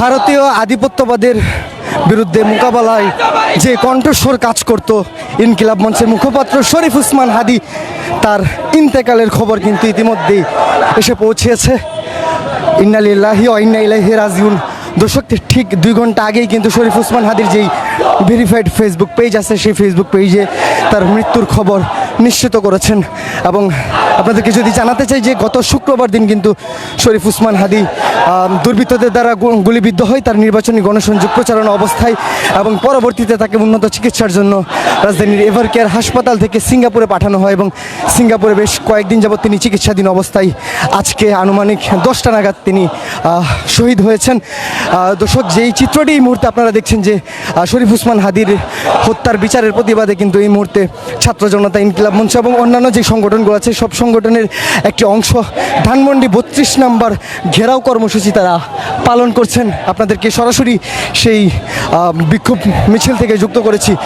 ভারতীয় আধিপত্যবাদের বিরুদ্ধে মোকাবেলায় যে কণ্ঠস্বর কাজ করত ইনকিলাব মঞ্চের মুখপাত্র শরীফ উসমান হাদি, তার ইন্তেকালের খবর কিন্তু ইতিমধ্যেই এসে পৌঁছেছে। ইন্নালিল্লাহি ও ইন্না ইলাইহি রাজিউন। দর্শক, ঠিক দুই ঘণ্টা আগেই কিন্তু শরীফ উসমান হাদির যেই ভেরিফাইড ফেসবুক পেজ আছে, সেই ফেসবুক পেজে তার মৃত্যুর খবর নিশ্চিত করেছেন। এবং আপনাদেরকে যদি জানাতে চাই যে গত শুক্রবার দিন কিন্তু শরীফ উসমান হাদি দুর্বৃত্তদের দ্বারা গুলিবিদ্ধ হয় তার নির্বাচনী গণসংযোগ প্রচারণা অবস্থায় এবং পরবর্তীতে তাকে উন্নত চিকিৎসার জন্য রাজধানীর এভার কেয়ার হাসপাতাল থেকে সিঙ্গাপুরে পাঠানো হয় এবং সিঙ্গাপুরে বেশ কয়েকদিন যাবৎ তিনি চিকিৎসাধীন অবস্থায় আজকে আনুমানিক দশটা নাগাদ তিনি শহীদ হয়েছেন। দর্শক যেই চিত্রটি এই মুহূর্তে আপনারা দেখছেন যে শরীফ উসমান হাদির হত্যার বিচারের প্রতিবাদে কিন্তু এই মুহূর্তে ছাত্র জনতা ইনকিলাব মঞ্চ এবং অন্যান্য যে সংগঠনগুলো আছে সব সংগঠনের একটি অংশ। ধানমন্ডি বত্রিশ নাম্বার ঘেরাও কর্মসূচি তারা পালন করছেন। আপনাদেরকে সরাসরি সেই বিক্ষোভ মিছিল থেকে যুক্ত করেছি।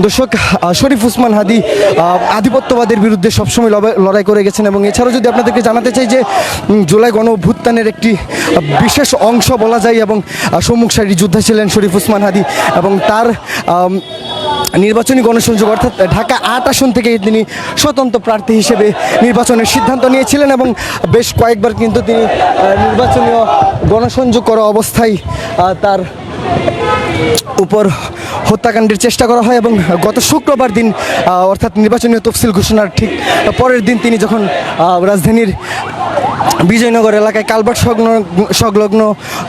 দর্শক শরীফ উসমান হাদি আধিপত্যবাদের বিরুদ্ধে সবসময় লড়াই- করে গেছেন এবং এছাড়াও যদি আপনাদেরকে জানাতে চাই যে জুলাই গণ অভ্যুত্থানের একটি বিশেষ অংশ বলা যায় এবং আহ, সম্মুখ সারির যোদ্ধা ছিলেন শরীফ উসমান হাদি এবং তার নির্বাচনী গণসংযোগ অর্থাৎ ঢাকা আট আসন থেকে তিনি স্বতন্ত্র প্রার্থী হিসেবে নির্বাচনের সিদ্ধান্ত নিয়েছিলেন এবং বেশ কয়েকবার কিন্তু তিনি নির্বাচনীয় গণসংযোগ করা অবস্থায় তার উপর হত্যাকাণ্ডের চেষ্টা করা হয় এবং গত শুক্রবার দিন অর্থাৎ নির্বাচনী তফসিল ঘোষণার ঠিক পরের দিন তিনি যখন রাজধানীর বিজয়নগর এলাকায় কালভার্ট সংলগ্ন সংলগ্ন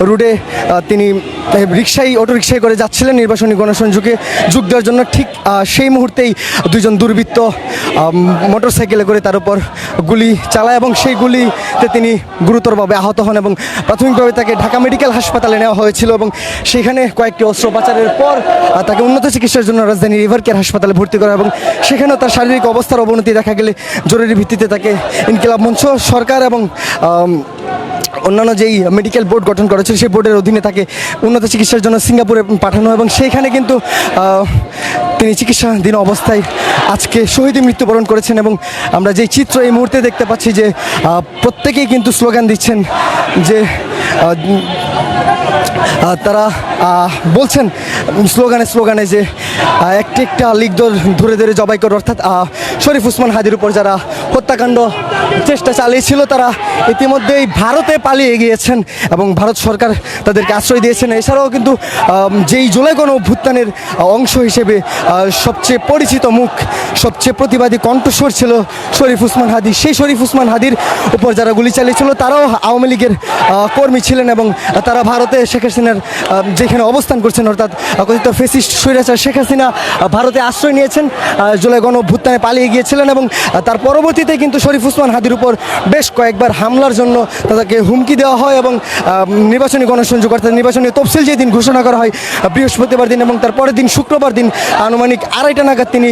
রুটে তিনি রিক্সায় অটো রিক্সায় করে যাচ্ছিলেন নির্বাচনী গণসংযোগে যোগ দেওয়ার জন্য। ঠিক সেই মুহূর্তেই দুজন দুর্বৃত্ত মোটর সাইকেলে করে তার উপর গুলি চালায় এবং সেই গুলিতে তিনি গুরুতরভাবে আহত হন এবং প্রাথমিকভাবে তাকে ঢাকা মেডিকেল হাসপাতালে নেওয়া হয়েছিল এবং সেখানে কয়েকটি অস্ত্রোপচারের পর তাকে উন্নত চিকিৎসার জন্য রাজধানী রিভার কেয়ার হাসপাতালে ভর্তি করা এবং সেখানেও তার শারীরিক অবস্থার অবনতি দেখা গেলে জরুরি ভিত্তিতে তাকে ইনকিলাব মঞ্চ, সরকার এবং অন্যান্য যেই মেডিকেল বোর্ড গঠন করা সেই বোর্ডের অধীনে তাকে উন্নত চিকিৎসার জন্য সিঙ্গাপুরে পাঠানো এবং সেইখানে কিন্তু তিনি চিকিৎসাধীন অবস্থায় আজকে শহীদে মৃত্যুবরণ করেছেন এবং আমরা যেই চিত্র এই মুহূর্তে দেখতে পাচ্ছি যে প্রত্যেকেই কিন্তু স্লোগান দিচ্ছেন যে তারা বলছেন স্লোগানে স্লোগানে যে একটি একটা লিগ ধরে ধরে জবাই করে অর্থাৎ শরীফ উসমান হাদির উপর যারা হত্যাকাণ্ড চেষ্টা চালিয়েছিল তারা। ইতিমধ্যেই ভারতে পালিয়ে গিয়েছেন এবং ভারত সরকার তাদেরকে আশ্রয় দিয়েছেন। এছাড়াও কিন্তু যেই জুলাই গণ অভ্যুত্থানের অংশ হিসেবে সবচেয়ে পরিচিত মুখ, সবচেয়ে প্রতিবাদী কণ্ঠস্বর ছিল শরীফ উসমান হাদি। সেই শরীফ উসমান হাদির উপর যারা গুলি চালিয়েছিল, তারাও আওয়ামী লীগের কর্মী ছিলেন এবং তারা ভারতে শেখ হাসিনার যেখানে অবস্থান করছেন, অর্থাৎ কথিত ফেসিস্ট স্বৈরাচার শেখ হাসিনা ভারতে আশ্রয় নিয়েছেন জুলাই গণ অভ্যুত্থানে পালিয়ে গিয়েছিলেন এবং তার পরবর্তীতে কিন্তু শরীফ উসমান হাদির উপর বেশ কয়েকবার হামলার জন্য তাদেরকে হুমকি দেওয়া হয় এবং নির্বাচনী গণসংযোগ অর্থাৎ নির্বাচনী তফসিল যে দিন ঘোষণা করা হয় বৃহস্পতিবার দিন এবং তার পরের দিন শুক্রবার দিন আনুমানিক আড়াইটা নাগাদ তিনি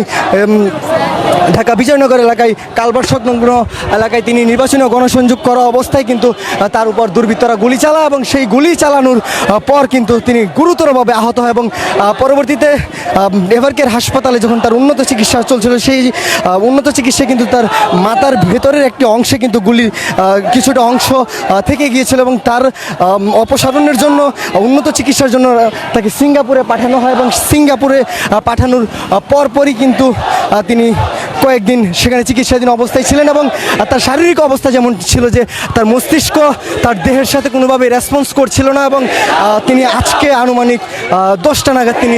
ঢাকা বিজয়নগর এলাকায় কালবার সংলগ্ন এলাকায় তিনি নির্বাচনী গণসংযোগ করা অবস্থায় কিন্তু তার উপর দুর্বৃত্তরা গুলি চালা এবং সেই গুলি চালানোর পর কিন্তু তিনি গুরুতরভাবে আহত হয় এবং পরবর্তীতে এভারকের হাসপাতালে যখন তার উন্নত চিকিৎসা চলছিল, সেই উন্নত চিকিৎসায় কিন্তু তার মাথার ভেতরের একটি অংশে কিন্তু গুলি কিছুটা অংশ থেকে গিয়েছিল এবং তার অপসারণের জন্য, উন্নত চিকিৎসার জন্য তাকে সিঙ্গাপুরে পাঠানো হয় এবং সিঙ্গাপুরে পাঠানোর পরপরই কিন্তু তিনি কয়েকদিন সেখানে চিকিৎসাধীন অবস্থায় ছিলেন এবং তার শারীরিক অবস্থা যেমন ছিল যে তার মস্তিষ্ক, তার দেহের সাথে কোনোভাবে রেসপন্স করছিল না এবং তিনি আজকে আনুমানিক দশটা নাগাদ তিনি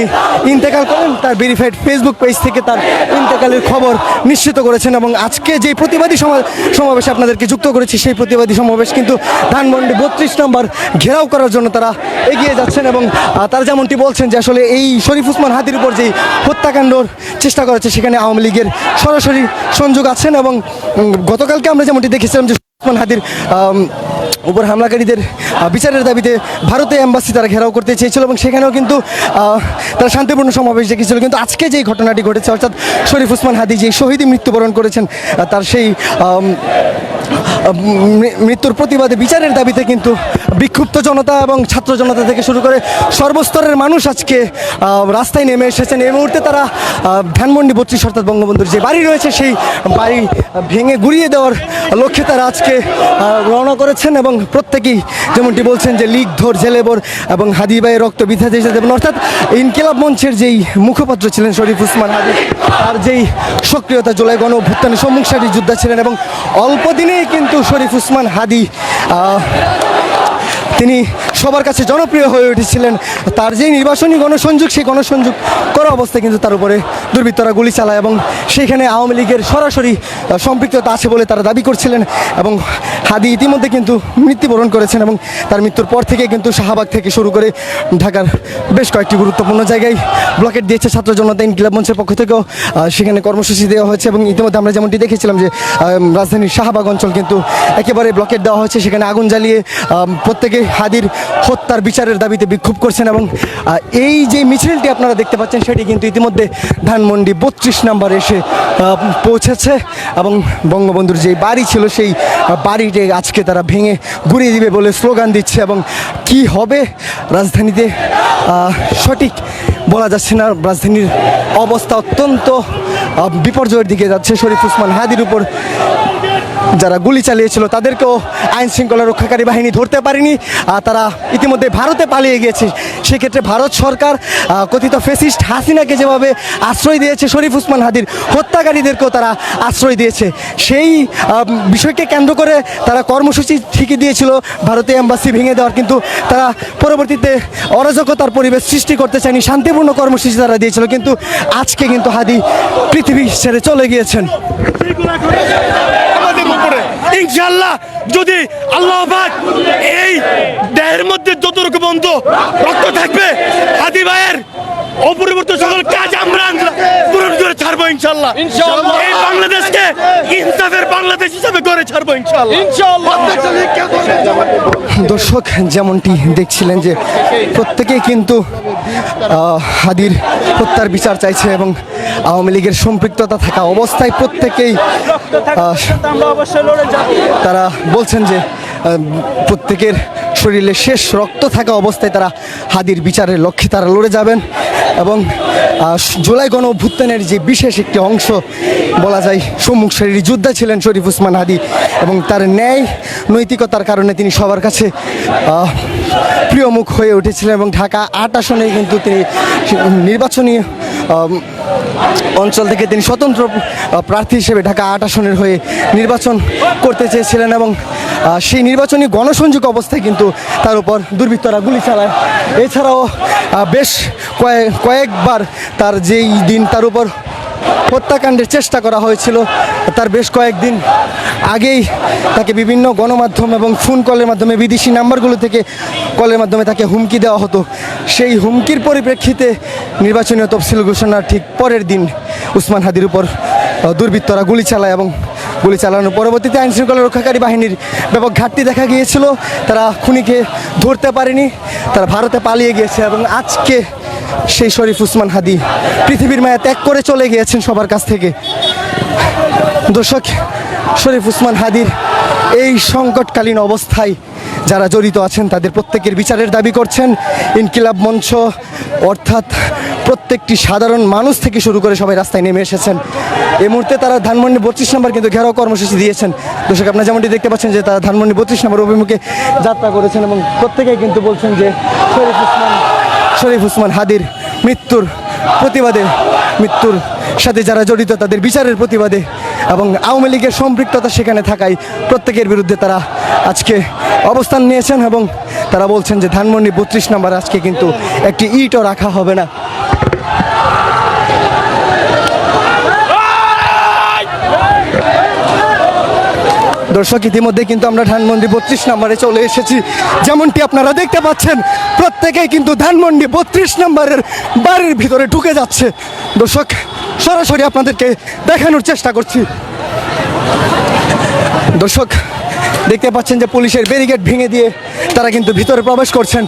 ইন্তেকাল করেন। তার ভেরিফাইড ফেসবুক পেজ থেকে তার ইন্তেকালের খবর নিশ্চিত করেছেন এবং আজকে যে প্রতিবাদী সমা- সমাবেশে আপনাদেরকে যুক্ত করেছি, সেই প্রতিবাদী সমাবেশ কিন্তু ধানমন্ডি বত্রিশ নম্বর ঘেরাও করার জন্য তারা এগিয়ে যাচ্ছেন এবং তারা যেমনটি বলছেন যে আসলে এই শরীফ উসমান হাদির উপর যেই হত্যাকাণ্ডর চেষ্টা করা হচ্ছে, সেখানে আওয়ামী লীগের সরাসরি সংযোগ আছেন এবং গতকালকে আমরা যেমনটি দেখেছিলাম যে উসমান হাদির উপর হামলাকারীদের বিচারের দাবিতে ভারতে এম্বাসি তারা ঘেরাও করতে চেয়েছিল এবং সেখানেও কিন্তু তারা শান্তিপূর্ণ সমাবেশ দেখেছিল কিন্তু আজকে যেই ঘটনাটি ঘটেছে, অর্থাৎ শরীফ উসমান হাদি যে শহীদই মৃত্যুবরণ করেছেন তার সেই মৃত্যুর প্রতিবাদে বিচারের দাবিতে কিন্তু বিক্ষুব্ধ জনতা এবং ছাত্র জনতা থেকে শুরু করে সর্বস্তরের মানুষ আজকে রাস্তায় নেমে এসেছেন। এই মুহূর্তে তারা ধানমন্ডি বত্রিশ অর্থাৎ বঙ্গবন্ধুর যে বাড়ি রয়েছে, সেই বাড়ি ভেঙে গুড়িয়ে দেওয়ার লক্ষ্যে তারা আজকে রওনা রওনা করেছেন এবং প্রত্যেকেই যেমনটি বলছেন যে লিগ, ধর জেলেবর এবং হাদি ভাইয়ের রক্ত বিধা দেবেন। অর্থাৎ ইনকিলাব মঞ্চের যেই মুখপাত্র ছিলেন শরীফ উসমান হাদি, তার যেই সক্রিয়তা জুলাই গণ সম্মুখ সারি যোদ্ধা ছিলেন এবং অল্প দিনেই কিন্তু শরীফ উসমান হাদি তিনি সবার কাছে জনপ্রিয় হয়ে উঠেছিলেন। তার যে নির্বাচনী গণসংযোগ, সেই গণসংযোগ করা অবস্থায় কিন্তু তার উপরে দুর্বৃত্তরা গুলি চালায় এবং সেখানে আওয়ামী লীগের সরাসরি সম্পৃক্ততা আছে বলে তারা দাবি করছিলেন এবং হাদি ইতিমধ্যে কিন্তু মৃত্যুবরণ করেছেন এবং তার মৃত্যুর পর থেকে কিন্তু শাহবাগ থেকে শুরু করে ঢাকার বেশ কয়েকটি গুরুত্বপূর্ণ জায়গায় ব্লকেট দিয়েছে ছাত্র জনতা ইনকিলাব মঞ্চের পক্ষ থেকেও সেখানে কর্মসূচি দেওয়া হয়েছে এবং ইতিমধ্যে আমরা যেমনটি দেখেছিলাম যে রাজধানীর শাহবাগ অঞ্চল কিন্তু একেবারে ব্লকেট দেওয়া হয়েছে, সেখানে আগুন জ্বালিয়ে প্রত্যেকে হাদির হত্যার বিচারের দাবিতে বিক্ষোভ করছেন এবং এই যে মিছিলটি আপনারা দেখতে পাচ্ছেন সেটি কিন্তু ইতিমধ্যে ধানমন্ডি বত্রিশ নাম্বার এসে পৌঁছেছে এবং বঙ্গবন্ধুর যে বাড়ি ছিল সেই বাড়িটি আজকে তারা ভেঙে ঘুরিয়ে দিবে বলে স্লোগান দিচ্ছে এবং কি হবে রাজধানীতে সঠিক বলা যাচ্ছে না। রাজধানীর অবস্থা অত্যন্ত বিপর্যয়ের দিকে যাচ্ছে। শরীফ উসমান হাদির উপর যারা গুলি চালিয়েছিল তাদেরকেও আইন শৃঙ্খলা রক্ষাকারী বাহিনী ধরতে পারেনি তারা ইতিমধ্যে ভারতে পালিয়ে গিয়েছে। সেক্ষেত্রে ভারত সরকার কথিত ফেসিস্ট হাসিনাকে যেভাবে আশ্রয় দিয়েছে, শরীফ উসমান হাদির হত্যাকারীদেরকেও তারা আশ্রয় দিয়েছে। সেই বিষয়কে কেন্দ্র করে তারা কর্মসূচি ঠিকই দিয়েছিল, ভারতীয় অ্যাম্বাসি ভেঙে দেওয়ার, কিন্তু তারা পরবর্তীতে অরাজকতার পরিবেশ সৃষ্টি করতে চায়নি, শান্তিপূর্ণ কর্মসূচি তারা দিয়েছিল, কিন্তু আজকে কিন্তু হাদি পৃথিবী ছেড়ে চলে গিয়েছেন। ইনশাল্লাহ যদি আল্লাহ এই দেহের মধ্যে যতটুকু বন্ধ রক্ত থাকবে হাদি ভাইয়ের অপরিবর্তিত সকল কাজ আমরা পূরণ করে ছাড়বো ইনশাল্লাহ এই বাংলাদেশকে ইনসাফের বাংলাদেশ হিসাবে করে ছাড়বো ইনশাল্লাহ দর্শক যেমনটি দেখছিলেন যে প্রত্যেকেই কিন্তু হাদির হত্যার বিচার চাইছে এবং আওয়ামী লীগের সম্পৃক্ততা থাকা অবস্থায় প্রত্যেকেই তারা বলছেন যে প্রত্যেকের শরীরে শেষ রক্ত থাকা অবস্থায় তারা হাদির বিচারের লক্ষ্যে তারা লড়ে যাবেন এবং জুলাই গণ অভ্যুত্থানের যে বিশেষ একটি অংশ বলা যায় সম্মুখ শরীর যোদ্ধা ছিলেন শরীফ উসমান হাদি এবং তার ন্যায় নৈতিকতার কারণে তিনি সবার কাছে আহ, প্রিয় মুখ হয়ে উঠেছিলেন এবং ঢাকা আট আসনে কিন্তু তিনি নির্বাচনী অঞ্চল থেকে তিনি স্বতন্ত্র প্রার্থী হিসেবে ঢাকা আট আসনের হয়ে নির্বাচন করতে চেয়েছিলেন এবং সেই নির্বাচনী গণসংযোগ অবস্থায় কিন্তু তার উপর দুর্বৃত্তরা গুলি চালায়। এছাড়াও বেশ কয়েক কয়েকবার তার যেই দিন তার উপর হত্যাকাণ্ডের চেষ্টা করা হয়েছিল। তার বেশ কয়েকদিন আগেই তাকে বিভিন্ন গণমাধ্যম এবং ফোন কলের মাধ্যমে, বিদেশি নাম্বারগুলো থেকে কলের মাধ্যমে তাকে হুমকি দেওয়া হতো। সেই হুমকির পরিপ্রেক্ষিতে নির্বাচনীয় তফসিল ঘোষণার ঠিক পরের দিন উসমান হাদির উপর দুর্বৃত্তরা গুলি চালায় এবং গুলি চালানোর পরবর্তীতে আইন শৃঙ্খলা রক্ষাকারী বাহিনীর ব্যাপক ঘাটতি দেখা গিয়েছিল। তারা খুনিকে ধরতে পারেনি, তারা ভারতে পালিয়ে গিয়েছে এবং আজকে সেই শরীফ উসমান হাদি পৃথিবীর মায়া ত্যাগ করে চলে গিয়েছেন সবার কাছ থেকে। দর্শক, শরীফ উসমান হাদির এই সংকটকালীন অবস্থায় যারা জড়িত আছেন, তাদের প্রত্যেকের বিচারের দাবি করছেন। ইনকিলাব মঞ্চ, অর্থাৎ প্রত্যেকটি সাধারণ মানুষ থেকে শুরু করে সবাই রাস্তায় নেমে এসেছেন। এই মুহূর্তে তারা ধানমন্ডি বত্রিশ নম্বর কিন্তু ঘেরাও কর্মসূচি দিয়েছেন। দর্শক, আপনারা যেমনটি দেখতে পাচ্ছেন যে তারা ধানমন্ডি বত্রিশ নম্বর অভিমুখে যাত্রা করেছেন এবং প্রত্যেকেই কিন্তু বলছেন যে শরীফ উসমান শরীফ উসমান হাদির মৃত্যুর প্রতিবাদে, মৃত্যুর সাথে যারা জড়িত তাদের বিচারের প্রতিবাদে এবং আওয়ামী লীগের সম্পৃক্ততা সেখানে থাকায় প্রত্যেকের বিরুদ্ধে তারা আজকে অবস্থান নিয়েছেন এবং তারা বলছেন যে ধানমন্ডি বত্রিশ নম্বর আজকে কিন্তু একটি ইটও রাখা হবে না। দর্শক ইতিমধ্যে কিন্তু আমরা ধানমন্ডি বত্রিশ নম্বরে চলে এসেছি। যেমনটি আপনারা দেখতে পাচ্ছেন প্রত্যেকেই কিন্তু ধানমন্ডি বত্রিশ নম্বরের বাড়ির ভিতরে ঢুকে যাচ্ছে। দর্শক সরাসরি আপনাদেরকে দেখানোর চেষ্টা করছি। দর্শক দেখতে পাচ্ছেন যে পুলিশের ব্যারিকেড ভেঙে দিয়ে তারা কিন্তু ভিতরে প্রবেশ করছেন।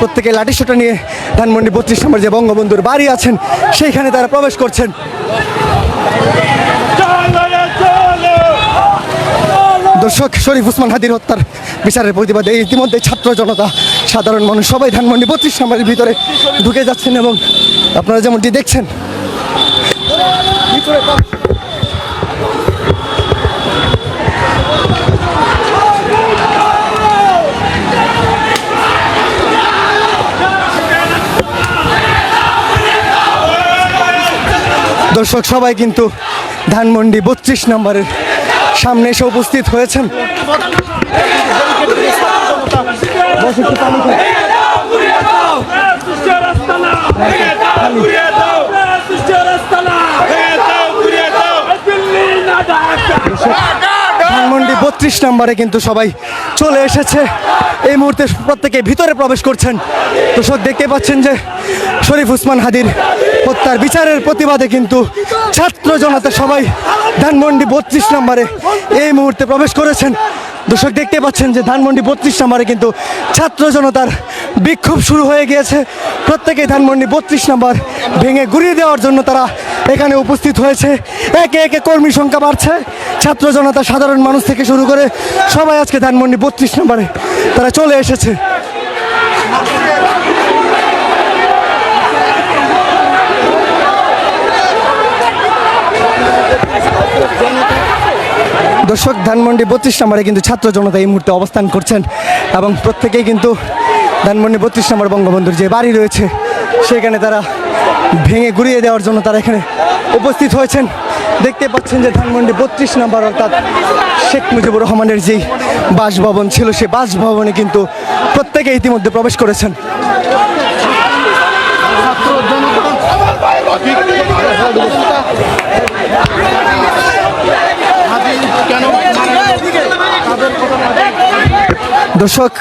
প্রত্যেকে লাঠিসোটা নিয়ে ধানমন্ডি বত্রিশ নম্বর যে বঙ্গবন্ধুর বাড়ি আছেন সেইখানে তারা প্রবেশ করছেন। দর্শক, শরীফ উসমান হাদির হত্যার বিচারের প্রতিবাদে ইতিমধ্যে ছাত্র জনতা, সাধারণ মানুষ, সবাই ধানমন্ডি বত্রিশ নম্বরের ভিতরে ঢুকে যাচ্ছেন এবং আপনারা যেমনটি দেখছেন, দর্শক, সবাই কিন্তু ধানমন্ডি বত্রিশ নম্বরের সামনে এসে উপস্থিত হয়েছেন। ধানমন্ডি বত্রিশ নম্বরে কিন্তু সবাই চলে এসেছে এই মুহূর্তে প্রত্যেকে ভিতরে প্রবেশ করছেন দর্শক, দেখতে পাচ্ছেন যে শরীফ উসমান হাদির হত্যার বিচারের প্রতিবাদে কিন্তু ছাত্র জনতা সবাই ধানমন্ডি বত্রিশ নম্বরে এই মুহূর্তে প্রবেশ করেছেন। দর্শক, দেখতে পাচ্ছেন যে ধানমন্ডি বত্রিশ নম্বরে কিন্তু ছাত্র জনতার বিক্ষোভ শুরু হয়ে গিয়েছে। প্রত্যেকেই ধানমন্ডি বত্রিশ নম্বর ভেঙে ঘুরিয়ে দেওয়ার জন্য তারা এখানে উপস্থিত হয়েছে। একে একে কর্মী সংখ্যা বাড়ছে। ছাত্র জনতা সাধারণ মানুষ থেকে শুরু করে সবাই আজকে ধানমন্ডি বত্রিশ নম্বরে তারা চলে এসেছে। দর্শক, ধানমন্ডি বত্রিশ নম্বরে কিন্তু ছাত্র জনতা এই মুহূর্তে অবস্থান করছেন এবং প্রত্যেকেই কিন্তু ধানমন্ডি বত্রিশ নম্বর বঙ্গবন্ধুর যে বাড়ি রয়েছে, সেখানে তারা ভেঙে গুড়িয়ে দেওয়ার জন্য তারা এখানে উপস্থিত হয়েছেন। দেখতে পাচ্ছেন যে ধানমন্ডি বত্রিশ নম্বর অর্থাৎ শেখ মুজিবুর রহমানের যেই বাসভবন ছিল, সে বাসভবনে কিন্তু প্রত্যেকে ইতিমধ্যে প্রবেশ করেছেন। দর্শক,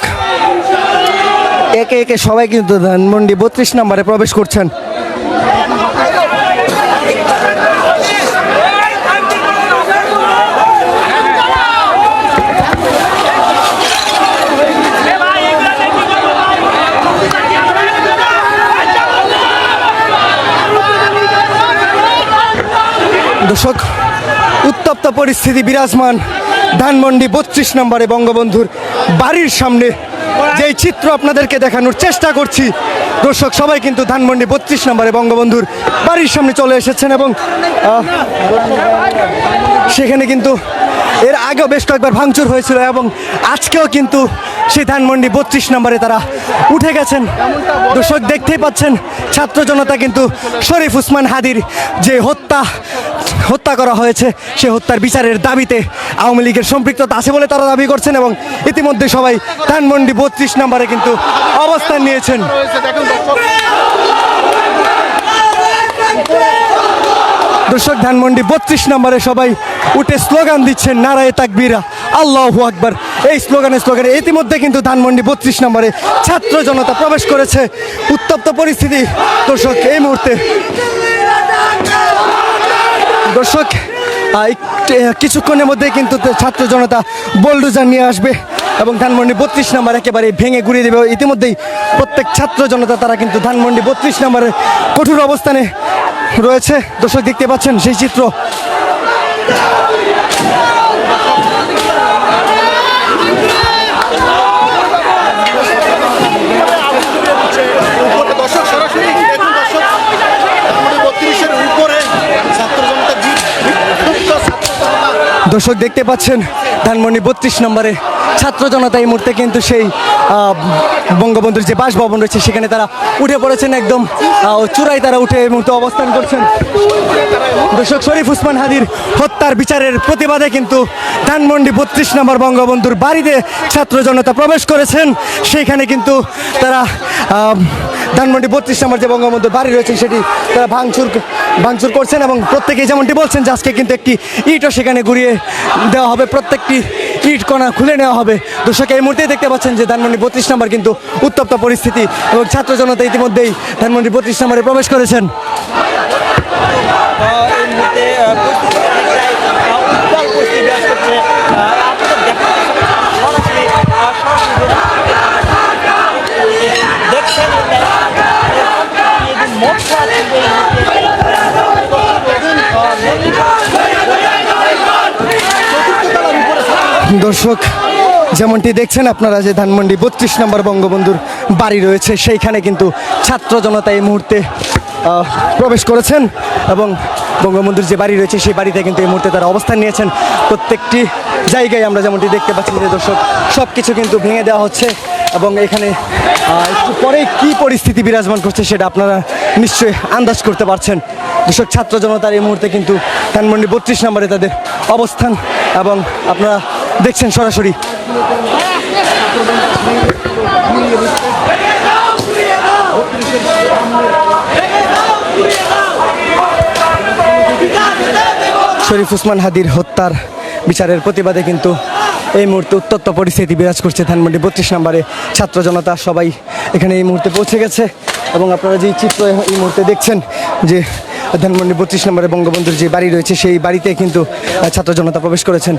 একে একে সবাই কিন্তু ধানমন্ডি বত্রিশ নম্বরে প্রবেশ করছেন। দর্শক, উত্তপ্ত পরিস্থিতি বিরাজমান ধানমন্ডি বত্রিশ নম্বরে বঙ্গবন্ধুর বাড়ির সামনে যেই চিত্র আপনাদেরকে দেখানোর চেষ্টা করছি। দর্শক, সবাই কিন্তু ধানমন্ডি বত্রিশ নম্বরে বঙ্গবন্ধুর বাড়ির সামনে চলে এসেছেন এবং সেখানে কিন্তু এর আগেও বেশ কয়েকবার ভাঙচুর হয়েছিল এবং আজকেও কিন্তু সেই ধানমন্ডি বত্রিশ নম্বরে তারা উঠে গেছেন। দর্শক দেখতেই পাচ্ছেন, ছাত্র জনতা কিন্তু শরীফ উসমান হাদির যে হত্যা হত্যা করা হয়েছে, সে হত্যার বিচারের দাবিতে আওয়ামী লীগের সম্পৃক্ততা আছে বলে তারা দাবি করছেন এবং ইতিমধ্যে সবাই ধানমন্ডি বত্রিশ নম্বরে কিন্তু অবস্থান নিয়েছেন। দর্শক, ধানমন্ডি বত্রিশ নম্বরে সবাই উঠে স্লোগান দিচ্ছেন নারায় তাকবীরা। আল্লাহু আকবার। এই স্লোগানে স্লোগানে ইতিমধ্যে কিন্তু ধানমন্ডি বত্রিশ নম্বরে ছাত্র জনতা প্রবেশ করেছে। উত্তপ্ত পরিস্থিতি। দর্শক, এই মুহূর্তে দর্শক কিছুক্ষণের মধ্যে কিন্তু ছাত্র জনতা বোলডুজার নিয়ে আসবে এবং ধানমন্ডি বত্রিশ নম্বর একেবারে ভেঙে ঘুরিয়ে দেবে। ইতিমধ্যেই প্রত্যেক ছাত্র জনতা, তারা কিন্তু ধানমন্ডি বত্রিশ নম্বরে কঠোর অবস্থানে রয়েছে। দর্শক দেখতে পাচ্ছেন সেই চিত্র দর্শক সরাসরি দেখুন দর্শক আমাদের বত্রিশের উপরে ছাত্র জনতা বিক্ষুব্ধ ছাত্র জনতা দর্শক দেখতে পাচ্ছেন, ধানমন্ডি বত্রিশ নম্বরে ছাত্র জনতা এই মুহূর্তে কিন্তু সেই বঙ্গবন্ধুর যে বাসভবন রয়েছে, সেখানে তারা উঠে পড়েছেন একদম চূড়ায় তারা উঠে এই মুহূর্তে অবস্থান করছেন। দর্শক শরীফ উসমান হাদির হত্যার বিচারের প্রতিবাদে কিন্তু ধানমন্ডি বত্রিশ নম্বর বঙ্গবন্ধুর বাড়িতে ছাত্র জনতা প্রবেশ করেছেন। সেইখানে কিন্তু তারা ধানমন্ডি বত্রিশ নম্বর যে বঙ্গবন্ধুর বাড়ি রয়েছে, সেটি তারা ভাঙচুর ভাঙচুর করছেন এবং প্রত্যেকেই যেমনটি বলছেন যে আজকে কিন্তু একটি ইটও সেখানে ঘুরিয়ে দেওয়া হবে, প্রত্যেকটি ইট কণা খুলে নেওয়া হবে। দর্শক, এই মুহূর্তেই দেখতে পাচ্ছেন যে ধানমন্ডি বত্রিশ নম্বর কিন্তু উত্তপ্ত পরিস্থিতি এবং ছাত্র জনতা ইতিমধ্যেই ধানমন্ডি বত্রিশ নম্বরে প্রবেশ করেছেন। দর্শক, যেমনটি দেখছেন আপনারা যে ধানমন্ডি বত্রিশ নম্বর বঙ্গবন্ধুর বাড়ি রয়েছে, সেইখানে কিন্তু ছাত্র জনতা এই মুহূর্তে প্রবেশ করেছেন এবং বঙ্গবন্ধুর যে বাড়ি রয়েছে, সেই বাড়িতে কিন্তু এই মুহূর্তে তারা অবস্থান নিয়েছেন। প্রত্যেকটি জায়গায় আমরা যেমনটি দেখতে পাচ্ছি যে দর্শক সব কিছু কিন্তু ভেঙে দেওয়া হচ্ছে এবং এখানে একটু পরে কি পরিস্থিতি বিরাজমান করছে সেটা আপনারা নিশ্চয়ই আন্দাজ করতে পারছেন। দর্শক, ছাত্র জনতার এই মুহূর্তে কিন্তু ধানমন্ডি বত্রিশ নম্বরে তাদের অবস্থান এবং আপনারা দেখছেন সরাসরি। শরীফ উসমান হাদির হত্যার বিচারের প্রতিবাদে কিন্তু এই মুহূর্তে উত্তপ্ত পরিস্থিতি বিরাজ করছে ধানমন্ডি বত্রিশ নম্বরে। ছাত্র জনতা সবাই এখানে এই মুহূর্তে পৌঁছে গেছে এবং আপনারা যে চিত্র এই মুহূর্তে দেখছেন যে ধানমন্ডি বত্রিশ নম্বরে বঙ্গবন্ধুর যে বাড়ি রয়েছে, সেই বাড়িতে কিন্তু ছাত্র জনতা প্রবেশ করেছেন।